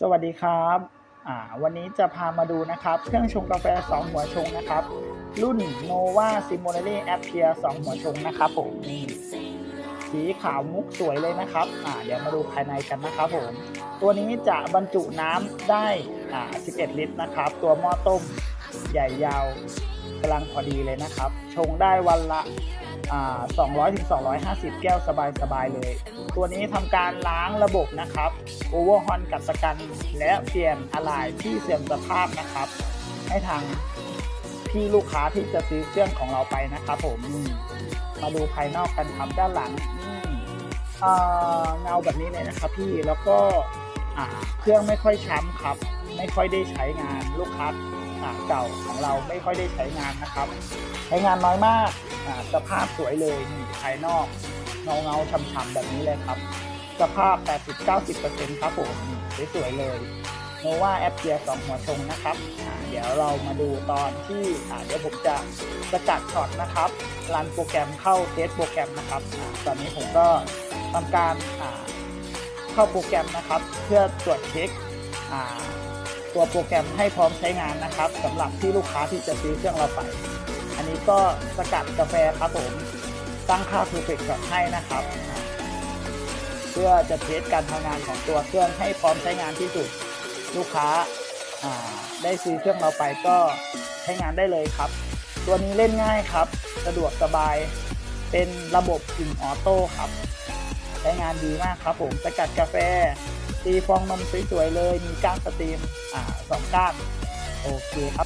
สวัสดีครับอ่าวันนี้จะพามาดูนะครับ เครื่องชงกาแฟ 2 หัวชงนะครับ รุ่น Nova s i m o n a r y a p p i a 2 หัวชงนะครับผมนี่สีขาวมุกสวยเลยนะครับอ่าเดี๋ยวมาดูภายในกันนะครับผม ตัวนี้จะบรรจุน้ำได้อ่า11 ลิตรนะครับ ตัวหม้อต้มใหญ่ยาวกำลังพอดีเลยนะครับ ชงได้วันละ 200ถึง250 แก้วสบายๆเลย ตัวนี้ทำการล้างระบบนะครับโอเวอร์ฮอนกัดสกันและเปลี่ยนอะไหล่ที่เสื่อมสภาพนะครับ ให้ทางพี่ลูกค้าที่จะซื้อเครื่องของเราไปนะครับผมมาดูภายนอกกันครับด้านหลังนี่เอ่อเงาแบบนี้เลยนะครับพี่แล้วก็ อ่าเครื่องไม่ค่อยช้ำครับ ไม่ค่อยได้ใช้งานลูกค้าเก่าของเราไม่ค่อยได้ใช้งานนะครับ ใช้งานน้อยมากสภาพสวยเลยนี่ภายนอกเงาเงาๆช่ำๆแบบนี้เลยครับ สภาพ 80-90%ครับผมสวยๆเลยโนวาแอปเกียร์สองหัวชงนะครับเดี๋ยวเรามาดูตอนที่เดี๋ยวผมจะสกัดช็อตนะครับรันโปรแกรมเข้าเทสโปรแกรมนะครับตอนนี้ผมก็ทำการ เข้าโปรแกรมนะครับ เพื่อตรวจเช็คตัวโปรแกรมให้พร้อมใช้งานนะครับสำหรับที่ลูกค้าที่จะซื้อเครื่องเราไป อันนี้ก็สกัดกาแฟครับผมตั้งค่า perfect shot ให้นะครับ เพื่อจะเทสการทำงานของตัวเครื่องให้พร้อมใช้งานที่สุดลูกค้าได้ซื้อเครื่องเราไปก็ใช้งานได้เลยครับ ตัวนี้เล่นง่ายครับ สะดวกสบายเป็นระบบกึ่งออโต้ครับ ช้งานดีมากครับผมสกัดกาแฟ ตีฟองนมสวยๆเลยมีก้านสตรีมอ่าสองก้านโอเคครับ